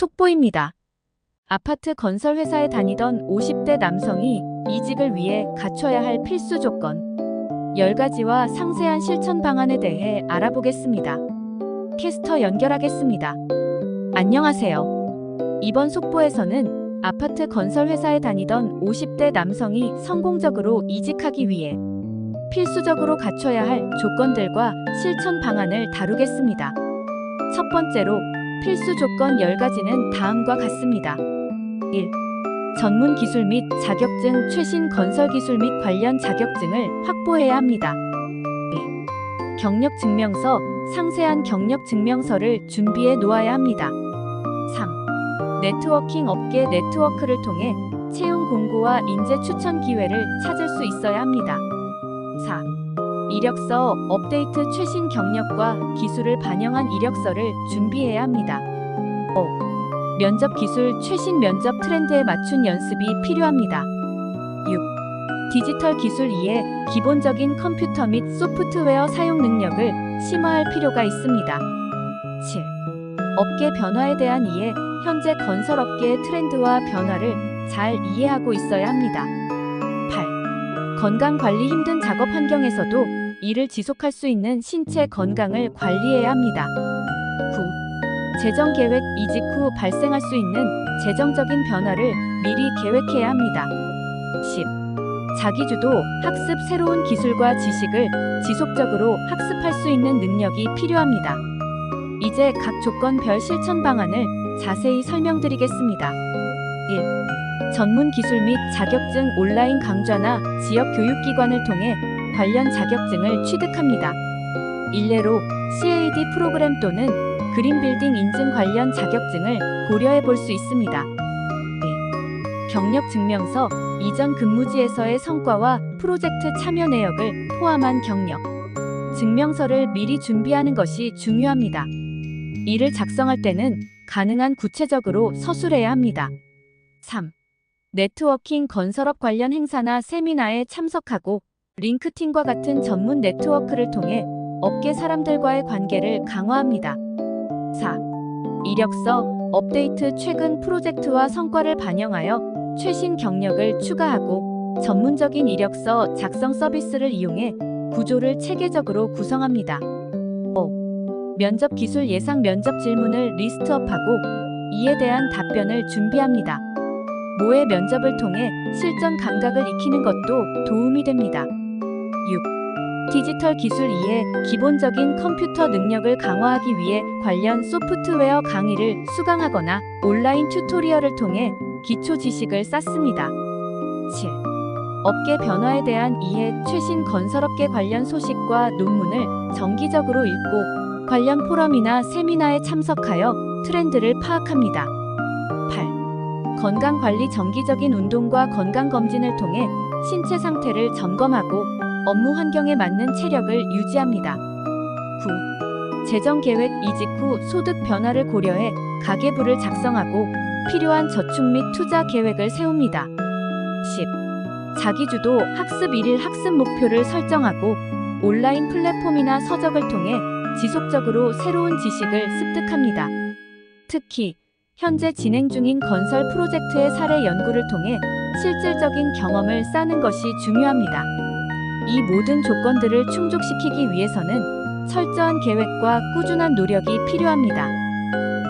속보입니다. 아파트 건설 회사에 다니던 50대 남성이 이직을 위해 갖춰야 할 필수 조건 10가지와 상세한 실천 방안에 대해 알아보겠습니다. 캐스터 연결하겠습니다. 안녕하세요. 이번 속보에서는 아파트 건설 회사에 다니던 50대 남성이 성공적으로 이직하기 위해 필수적으로 갖춰야 할 조건들과 실천 방안을 다루겠습니다. 첫 번째로 필수 조건 10가지는 다음과 같습니다. 1. 전문 기술 및 자격증 최신 건설 기술 및 관련 자격증을 확보해야 합니다. 2. 경력 증명서, 상세한 경력 증명서를 준비해 놓아야 합니다. 3. 네트워킹 업계 네트워크를 통해 채용 공고와 인재 추천 기회를 찾을 수 있어야 합니다. 4. 이력서, 업데이트 최신 경력과 기술을 반영한 이력서를 준비해야 합니다. 5. 면접 기술 최신 면접 트렌드에 맞춘 연습이 필요합니다. 6. 디지털 기술 이해 기본적인 컴퓨터 및 소프트웨어 사용 능력을 심화할 필요가 있습니다. 7. 업계 변화에 대한 이해, 현재 건설 업계의 트렌드와 변화를 잘 이해하고 있어야 합니다. 8. 건강 관리 힘든 작업 환경에서도 일을 지속할 수 있는 신체 건강을 관리해야 합니다. 9. 재정 계획 이직 후 발생할 수 있는 재정적인 변화를 미리 계획해야 합니다. 10. 자기주도 학습 새로운 기술과 지식을 지속적으로 학습할 수 있는 능력이 필요합니다. 이제 각 조건별 실천 방안을 자세히 설명드리겠습니다. 1. 전문 기술 및 자격증 온라인 강좌나 지역 교육기관을 통해 관련 자격증을 취득합니다. 일례로 CAD 프로그램 또는 그린빌딩 인증 관련 자격증을 고려해 볼 수 있습니다. 2. 경력 증명서, 이전 근무지에서의 성과와 프로젝트 참여 내역을 포함한 경력 증명서를 미리 준비하는 것이 중요합니다. 이를 작성할 때는 가능한 구체적으로 서술해야 합니다. 3. 네트워킹 건설업 관련 행사나 세미나에 참석하고 링크팀과 같은 전문 네트워크를 통해 업계 사람들과의 관계를 강화합니다. 4. 이력서, 업데이트 최근 프로젝트와 성과를 반영하여 최신 경력을 추가하고 전문적인 이력서 작성 서비스를 이용해 구조를 체계적으로 구성합니다. 5. 면접 기술 예상 면접 질문을 리스트업하고 이에 대한 답변을 준비합니다. 모의 면접을 통해 실전 감각을 익히는 것도 도움이 됩니다. 6. 디지털 기술 이해 기본적인 컴퓨터 능력을 강화하기 위해 관련 소프트웨어 강의를 수강하거나 온라인 튜토리얼을 통해 기초 지식을 쌓습니다. 7. 업계 변화에 대한 이해 최신 건설업계 관련 소식과 논문을 정기적으로 읽고 관련 포럼이나 세미나에 참석하여 트렌드를 파악합니다. 8. 건강 관리 정기적인 운동과 건강 검진을 통해 신체 상태를 점검하고 업무 환경에 맞는 체력을 유지합니다. 9. 재정 계획 이직 후 소득 변화를 고려해 가계부를 작성하고 필요한 저축 및 투자 계획을 세웁니다. 10. 자기주도 학습 일일 학습 목표를 설정하고 온라인 플랫폼이나 서적을 통해 지속적으로 새로운 지식을 습득합니다. 특히 현재 진행 중인 건설 프로젝트의 사례 연구를 통해 실질적인 경험을 쌓는 것이 중요합니다. 이 모든 조건들을 충족시키기 위해서는 철저한 계획과 꾸준한 노력이 필요합니다.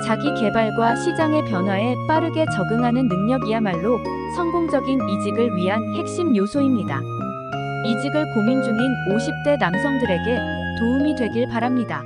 자기 개발과 시장의 변화에 빠르게 적응하는 능력이야말로 성공적인 이직을 위한 핵심 요소입니다. 이직을 고민 중인 50대 남성들에게 도움이 되길 바랍니다.